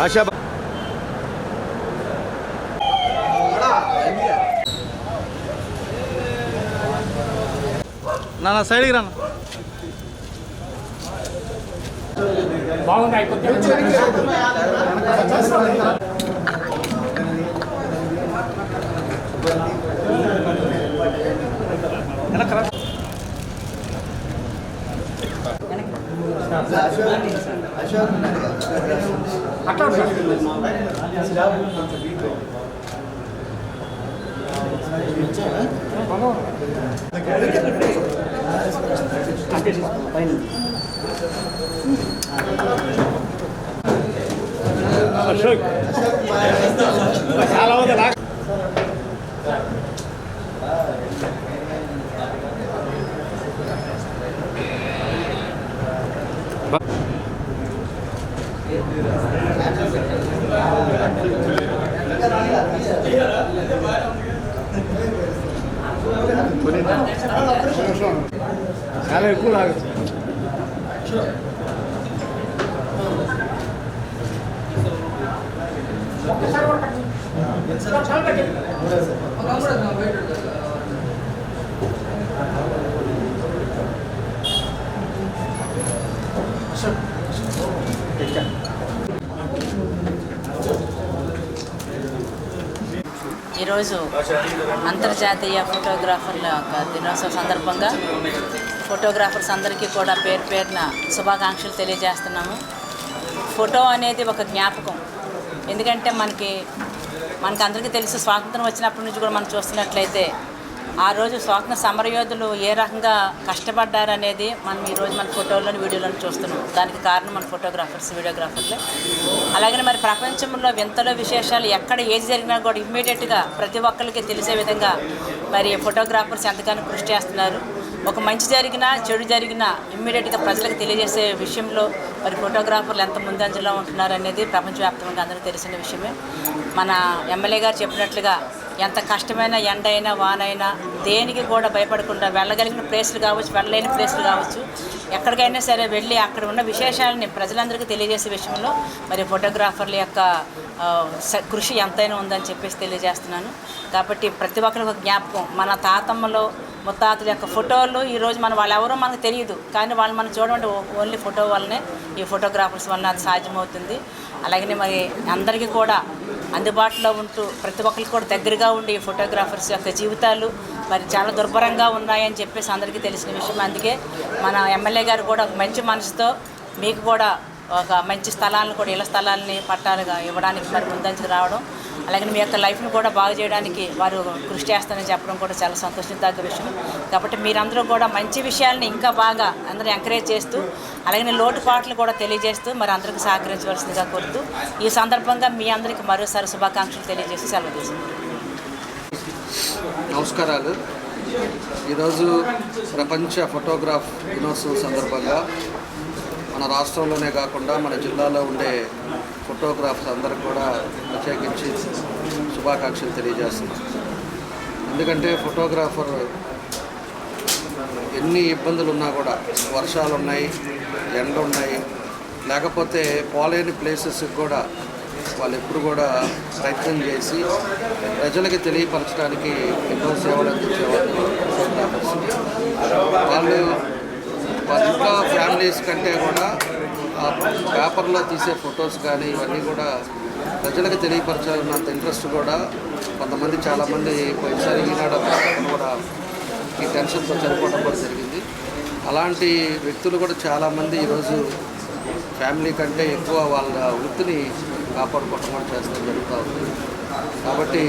భాషా నా సైడ్కి రాను చాలా ఎక్కువ లాగా ఈరోజు అంతర్జాతీయ ఫోటోగ్రాఫర్ల యొక్క దినోత్సవ సందర్భంగా ఫోటోగ్రాఫర్స్ అందరికీ కూడా పేరు పేరున శుభాకాంక్షలు తెలియజేస్తున్నాము. ఫోటో అనేది ఒక జ్ఞాపకం. ఎందుకంటే మనకి మనకి అందరికీ తెలుసు స్వాతంత్రం వచ్చినప్పటి నుంచి కూడా మనం చూస్తున్నట్లయితే ఆ రోజు స్వాతంత్ర సమరయోధులు ఏ రకంగా కష్టపడ్డారు అనేది మనం ఈరోజు మన ఫోటోలను వీడియోలను చూస్తున్నాం. దానికి కారణం మన ఫోటోగ్రాఫర్స్ వీడియోగ్రాఫర్లే. అలాగనే మరి ప్రపంచంలో వింతలో విశేషాలు ఎక్కడ ఏది జరిగినా కూడా ఇమ్మీడియట్గా ప్రతి ఒక్కరికి తెలిసే విధంగా మరి ఫోటోగ్రాఫర్స్ ఎంతగానో కృషి చేస్తున్నారు. ఒక మంచి జరిగినా చెడు జరిగినా ఇమ్మీడియట్గా ప్రజలకు తెలియజేసే విషయంలో మరి ఫోటోగ్రాఫర్లు ఎంత ముందంజలో ఉంటున్నారు అనేది ప్రపంచవ్యాప్తంగా అందరికీ తెలిసిన విషయమే. మన ఎమ్మెల్యే గారు చెప్పినట్లుగా ఎంత కష్టమైన ఎండ అయినా వానైనా దేనికి కూడా భయపడకుండా వెళ్ళగలిగిన ప్లేస్లు కావచ్చు వెళ్ళలేని ప్లేస్లు కావచ్చు ఎక్కడికైనా సరే వెళ్ళి అక్కడ ఉన్న విశేషాలని ప్రజలందరికీ తెలియజేసే విషయంలో మరి ఫోటోగ్రాఫర్ల యొక్క స- కృషి ఎంతైనా ఉందని చెప్పేసి తెలియజేస్తున్నాను. కాబట్టి ప్రతి ఒక్కరికి ఒక జ్ఞాపకం మన తాతమ్మలో ముత్తాతల యొక్క ఫోటోలు ఈరోజు మన వాళ్ళు ఎవరో మనకు తెలియదు. కానీ వాళ్ళు మనం చూడండి ఓన్లీ ఫోటో వల్లనే ఈ ఫోటోగ్రాఫర్స్ వల్ల అది సాధ్యమవుతుంది. అలాగనే మరి అందరికీ కూడా అందుబాటులో ఉంటూ ప్రతి ఒక్కరికి కూడా దగ్గరగా ఉండి ఈ ఫోటోగ్రాఫర్స్ యొక్క జీవితాలు మరి చాలా దుర్భరంగా ఉన్నాయని చెప్పేసి అందరికీ తెలిసిన విషయం. అందుకే మన ఎమ్మెల్యే గారు కూడా ఒక మంచి మనసుతో మీకు కూడా ఒక మంచి స్థలాలను కూడా ఇళ్ళ స్థలాలని పట్టాలుగా ఇవ్వడానికి మరి ముందంచి రావడం అలాగే మీ యొక్క లైఫ్ని కూడా బాగు చేయడానికి వారు కృషి చేస్తారని చెప్పడం కూడా చాలా సంతోషించదగ్గ విషయం. కాబట్టి మీరందరూ కూడా మంచి విషయాల్ని ఇంకా బాగా అందరూ ఎంకరేజ్ చేస్తూ అలాగే లోటుపాట్లు కూడా తెలియజేస్తూ మరి అందరికీ సహకరించవలసిందిగా కోరుతూ ఈ సందర్భంగా మీ అందరికీ మరోసారి శుభాకాంక్షలు తెలియజేసి సెలవు తీసుకుంటాం నమస్కారాలు. ఈరోజు ప్రపంచ ఫోటోగ్రాఫ్ దినోత్సవం సందర్భంగా మన రాష్ట్రంలోనే కాకుండా మన జిల్లాలో ఉండే ఫోటోగ్రాఫర్స్ అందరికి కూడా ప్రత్యేకించి శుభాకాంక్షలు తెలియజేస్తున్నాం. ఎందుకంటే ఫోటోగ్రాఫర్ ఎన్ని ఇబ్బందులు ఉన్నా కూడా వర్షాలు ఉన్నాయి ఎండ ఉన్నాయి లేకపోతే పోలేని ప్లేసెస్కి కూడా వాళ్ళు ఎప్పుడు కూడా ప్రయత్నం చేసి ప్రజలకి తెలియపరచడానికి ఎన్నో సేవలు అందించేవాళ్ళు ఫోటోగ్రాఫర్స్. వాళ్ళు వాళ్ళ ఫ్యామిలీస్ కంటే కూడా ఆ పేపర్లో తీసే ఫొటోస్ కానీ ఇవన్నీ కూడా ప్రజలకు తెలియపరచాలన్నంత ఇంట్రెస్ట్ కూడా కొంతమంది చాలామంది పోయినసారి ఈనాడు కూడా ఈ టెన్షన్తో చనిపోవడం కూడా జరిగింది. అలాంటి వ్యక్తులు కూడా చాలామంది ఈరోజు ఫ్యామిలీ కంటే ఎక్కువ వాళ్ళ వృత్తిని కాపాడుకోవడం కూడా చేస్తూ జరుగుతూ ఉంది. కాబట్టి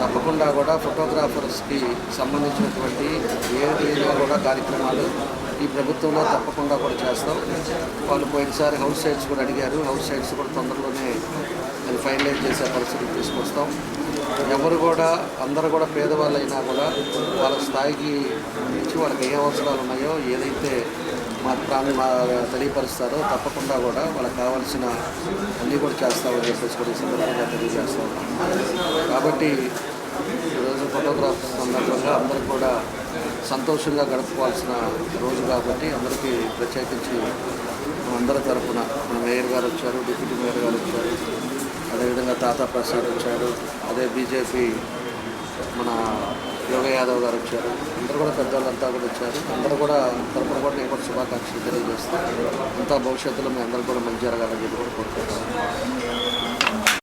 తప్పకుండా కూడా ఫోటోగ్రాఫర్స్కి సంబంధించినటువంటి ఏదైనా కూడా కార్యక్రమాలు ఈ ప్రభుత్వంలో తప్పకుండా కూడా చేస్తాం. వాళ్ళు పోయినసారి హౌస్ సైట్స్ కూడా అడిగారు. హౌస్ సైట్స్ కూడా తొందరలోనే అది ఫైనలైజ్ చేసే పరిస్థితికి తీసుకొస్తాం. ఎవరు కూడా అందరూ కూడా పేదవాళ్ళు అయినా కూడా వాళ్ళ స్థాయికి ఇచ్చి వాళ్ళకి ఏ అవసరాలు ఉన్నాయో ఏదైతే మా ప్రాంత మా తెలియపరుస్తారో తప్పకుండా కూడా వాళ్ళకి కావాల్సిన అన్నీ కూడా చేస్తామని చెప్పేసి కూడా ఈ సందర్భంగా తెలియజేస్తాం కాబట్టి ఈరోజు ఫోటోగ్రాఫర్ సందర్భంగా అందరూ కూడా సంతోషంగా గడుపుకోవాల్సిన రోజు కాబట్టి అందరికీ ప్రత్యేకించి అందరి తరఫున మన మేయర్ గారు వచ్చారు డిప్యూటీ మేయర్ గారు వచ్చారు అదేవిధంగా తాతా ప్రసాద్ వచ్చారు అదే బీజేపీ మన యోగ యాదవ్ గారు వచ్చారు. అందరూ కూడా పెద్దవాళ్ళంతా కూడా వచ్చారు. అందరూ కూడా తరపున కూడా నేను కూడా శుభాకాంక్షలు తెలియజేస్తాను అంతా భవిష్యత్తులో మీ అందరూ కూడా మంచి జరగాలని చెప్పి కూడా